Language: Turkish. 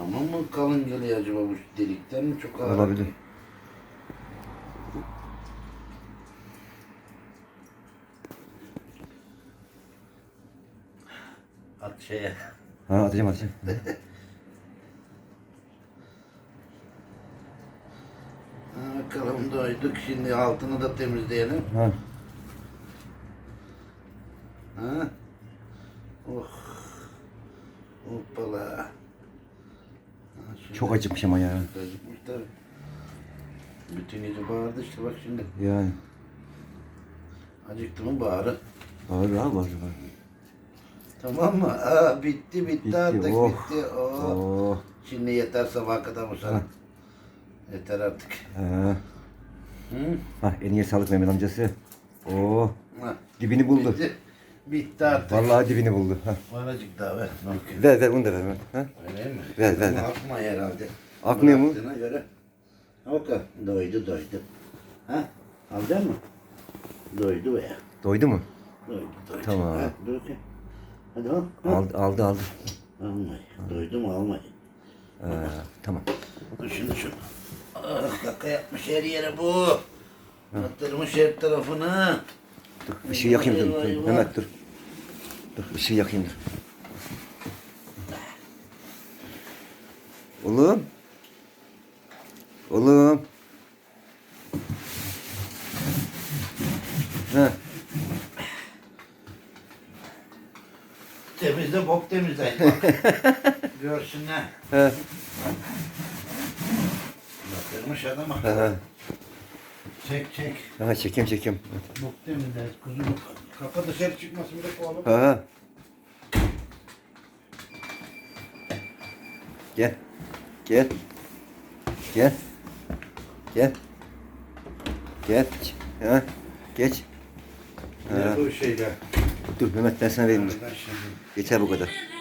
Ama mı kalın geliyor acaba bu delikten mi çok ağır? Olabilir. At şeye. Ha atacağım atacağım. Ha, bakalım doyduk. Şimdi altını da temizleyelim. Ha. Ha? Oh. Hoppala. Çok acıkmış ama ya. Acıkmış tabii. Bütün gece bağırdı işte bak şimdi. Yani. Acıktı mı bağırır. Bağır abi bağır bağır. Tamam mı? Aa, bitti, bitti, Bitti, artık oh. bitti. Oh. Oo. Şimdi yeter sabaha kadar bu sana. Yeter artık. Ha. Hı? Ha en iyi sağlık Mehmet amcası. Oo. Ha, Dibini buldu. bitti. Bitti artık. Vallahi dibini buldu. Ha. Var azıcık daha ver. Bakayım. Ver ver onu da ver. Mehmet. Ha. Öyle mi? Ver, ver, ver. Akma herhalde. Akmıyor mu? Bıraktığına göre. Bakalım. Doydu doydu. Ha? Alacak mı? Doydu be. Doydu mu? Doydu doydu. Tamam. Ha, dur. Hadi al. al. Aldı aldı aldı. Almayın. Doydu mu almayın. Ha, tamam. Şimdi şunu. Ah kaka yapmış her yere bu. Attırmış her tarafını. Dur ışığı yakayım dur. Mehmet dur. Dur ışığı yakayım dur. Oğlum. Oğlum. Ha. Temizle bok temizle. Bak. Görsünler. Ha. Batırmış adam bak. Ha. Çek çek. Ha çekim çekim. Bok temizle. Kuzu Kafa dışarı çıkmasın bir dakika oğlum. Ha. Gel. Gel. Gel. Gel. Gel. Ha. Geç. Ha. Ne bu şeyler? Dur Mehmet ben sana vereyim Yeter bu kadar.